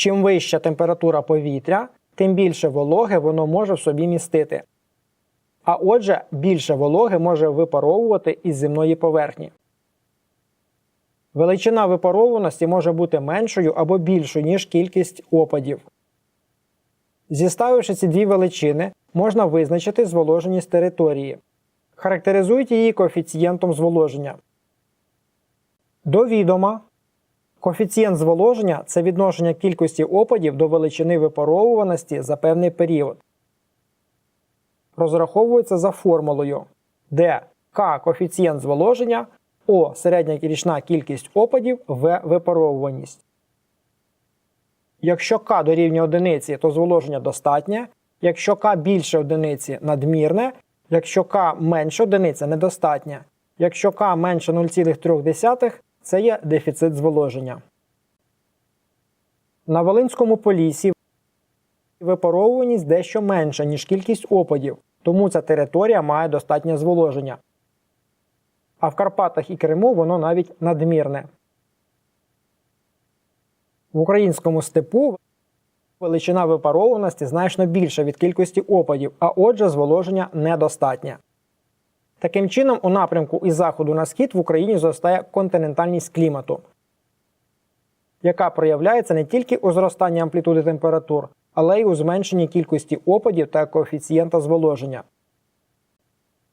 Чим вища температура повітря, тим більше вологи воно може в собі містити. А отже, більше вологи може випаровувати із земної поверхні. Величина випаровуваності може бути меншою або більшою, ніж кількість опадів. Зіставивши ці дві величини, можна визначити зволоженість території. Характеризують її коефіцієнтом зволоження. До відома. Коефіцієнт зволоження це відношення кількості опадів до величини випаровуваності за певний період. Розраховується за формулою, де К коефіцієнт зволоження, О середня річна кількість опадів, В випаровуваність. Якщо К дорівнює одиниці, то зволоження достатнє. Якщо К більше одиниці надмірне, якщо К менше одиниці недостатнє. Якщо К менше 0,3 це є дефіцит зволоження. На Волинському полісі випаровуваність дещо менша, ніж кількість опадів, тому ця територія має достатнє зволоження. А в Карпатах і Криму воно навіть надмірне. В українському степу величина випарованості значно більша від кількості опадів, а отже, зволоження недостатнє. Таким чином, у напрямку із заходу на схід в Україні зростає континентальність клімату, яка проявляється не тільки у зростанні амплітуди температур, але й у зменшенні кількості опадів та коефіцієнта зволоження.